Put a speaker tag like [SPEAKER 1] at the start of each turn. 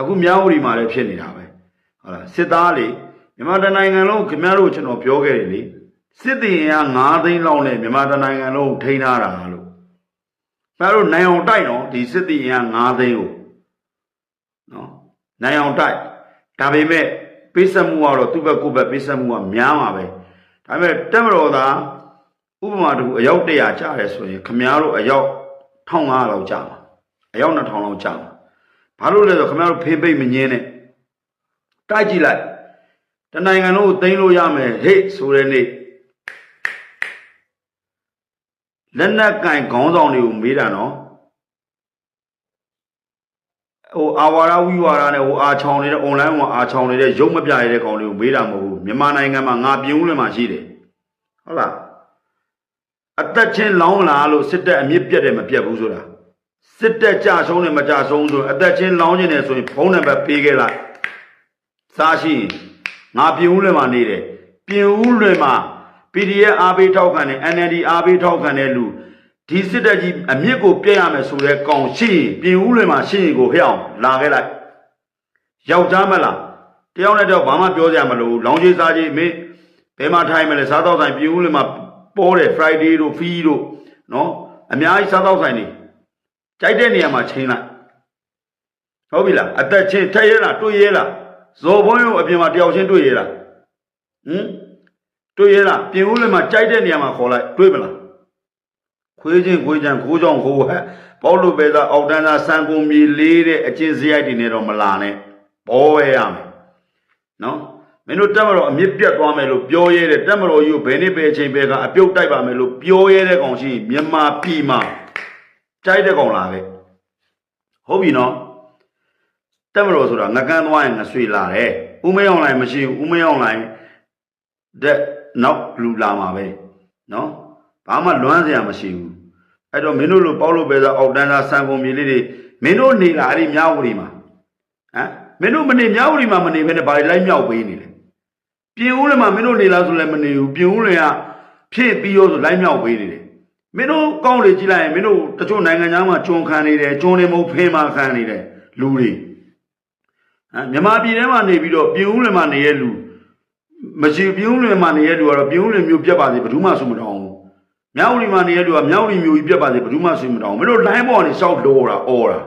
[SPEAKER 1] အခုမြောက်ဝတီမှာလည်းဖြစ်နေတာပဲဟုတ်လားစစ်သားလေမြန်မာတိုင်းနိုင်ငံလုံးခင်ဗျားတို့ကျွန်တော်ပြောခဲ့တယ်လေစစ်တီရင်က9သိန်းလောက်နဲ့မြန်မာတိုင်းနိုင်ငံလုံးထိန်းထားတာလို့ခင်ဗျားတို့နိုင်အောင်တိုက်တော့ဒီစစ်တီရင်က9သိန်းကိုနော်နိုင်အောင်တိုက်ဒါပေမဲ့ပိစက်မှုကတော့သူ့ဘက်ကိုယ့်ဘက်ပိစက်မှုကများမှာပဲဒါပေမဲ့တက်မတော်သားဥပမာတခုအယောက်100ကျတယ်ဆိုရင်ခင်ဗျားတို့အယောက်1500လောက်ကျမှာအယောက်2000လောက်ကျမှာ ဘာလို့လဲဆိုတော့ခင်ဗျားတို့ဖေးပိတ်မငင်းနဲ့တိုက်ကြည့်လိုက်တနိုင်ငံလုံးကိုသိမ်းလို့ရမယ်ဟေ့ဆိုတဲ့နေ့လက်နက်ကင်ခေါင်းဆောင်တွေကိုမေးတာနော်ဟိုအာဝါဒဝိဝါဒနဲ့ဟိုအာချောင်နေတဲ့ online မှာအာချောင်နေတဲ့ရုပ်မပြရတဲ့ကောင်တွေကိုမေးတာမဟုတ်ဘူးမြန်မာနိုင်ငံမှာငါပြင်းဦးလည်းမှာရှိတယ်ဟုတ်လားအသက်ချင်းလောင်းလာလို့စစ်တပ်အမြင့်ပြတ်တယ်မပြတ်ဘူးဆိုတာ စစ်တပ်ကြဆုံးတယ်မကြဆုံးဆိုအသက်ချင်းလောင်းနေတယ်ဆိုရင်ဖုန်းနံပါတ်ပေးခဲ့လိုက်စားရှိရင်ငါပြင်းဦးလည်းမှာနေတယ်ပြင်းဦးလည်းမှာ PDF အားပေးထောက်ခံတယ် NLD အားပေးထောက်ခံတဲ့လူဒီစစ်တပ်ကြီးအမြင့်ကိုပြည့်ရမယ်ဆိုတဲ့ကောင်ရှိရင်ပြင်ဦးလွင်မှာရှိရင်ကိုဖျောင်းလာခဲ့လိုက်ယောက်ျားမလားတယောက်နဲ့တယောက်ဘာမှပြောစရာမလိုဘူးလောင်းကြီးစားကြီးမင်းဘယ်မှာထိုင်မလဲစားတော့ဆိုင်ပြင်ဦးလွင်မှာပေါ်တယ် Friday တို့ Fee တို့နော်အများကြီးစားတော့ဆိုင်နေ ကြိုက်တဲ့နေရာမှာချင်းလိုက်ဟုတ်ပြီလားအသက်ချင်းထက်ရဲလားတွေ့ရဲလားဇော်ဘုန်းရုံအပြင်မှာတယောက်ချင်းတွေ့ရဲလားဟမ်တွေ့ရဲလားပြင်ဦးလွင်မှာကြိုက်တဲ့နေရာမှာခေါ်လိုက်တွေ့မလားခွေးချင်းခွေးချမ်းခိုးကြောင်ခိုးဟဲ့ပေါလို့ပဲသာအောက်တန်းသာစံကုန်မြေလေးတဲ့အချင်းစရိုက်တွေနဲ့တော့မလာနဲ့ဘောပဲရမယ်နော်မင်းတို့တက်မတော်အမြင့်ပြတ်သွားမယ်လို့ပြောရဲတဲ့တက်မတော်ကြီးကိုဘယ်နှစ်ပဲအချိန်ပဲကအပြုတ်တိုက်ပါမယ်လို့ပြောရဲတဲ့ကောင်ရှိရင်မြန်မာပြည်မှာ ကြိုက်တဲ့ကောင်လာပဲဟုတ်ပြီနော်တက်မတော်ဆိုတာငကန်းသွားရင်ငဆွေလာတယ်ဦးမေအောင်လိုင်းမရှိဘူးဦးမေအောင်လိုင်းတဲ့နောက်လူလာမှာပဲနော်ဘာမှလွမ်းစရာမရှိဘူးအဲ့တော့မင်းတို့လိုပေါ့လို့ပဲသာအောက်တန်းသားစံကုန်မြေလေးတွေမင်းတို့နေလာအဲ့ဒီမြောက်ဝတီမှာဟမ်မင်းတို့မနေမြောက်ဝတီမှာမနေဘဲနဲ့ဘာတွေလိုက်မြောက်ပေးနေလဲပြင်ဦးလည်းမှာမင်းတို့နေလားဆိုလည်းမနေဘူးပြင်ဦးလည်းကဖြည့်ပြီးရောဆိုလိုက်မြောက်ပေးနေတယ် မင်းတို့ကောင်းလေကြည့်လိုက်ရင်မင်းတို့တချို့နိုင်ငံသားမှာကျွန်းခံနေတယ်ကျွန်းနေမဟုတ်ဖင်းမှာခံနေတယ်လူတွေဟမ်မြန်မာပြည်ထဲမှာနေပြီးတော့ပြင်ဦးလည်းမှာနေရဲ့လူမရှိပြင်ဦးလည်းမှာနေရဲ့လူကတော့ပြင်ဦးလည်းမျိုးပြတ်ပါစေဘယ်သူမှဆိုမတော်ဘူးမြောက်ရီမှာနေတဲ့လူကမြောက်ရီမျိုးကြီးပြက်ပါစေဘယ်သူမှဆွေးမတောင်းဘူးမင်းတို့လိုင်းပေါ်ကနေရှောက်လောတာအော်တာ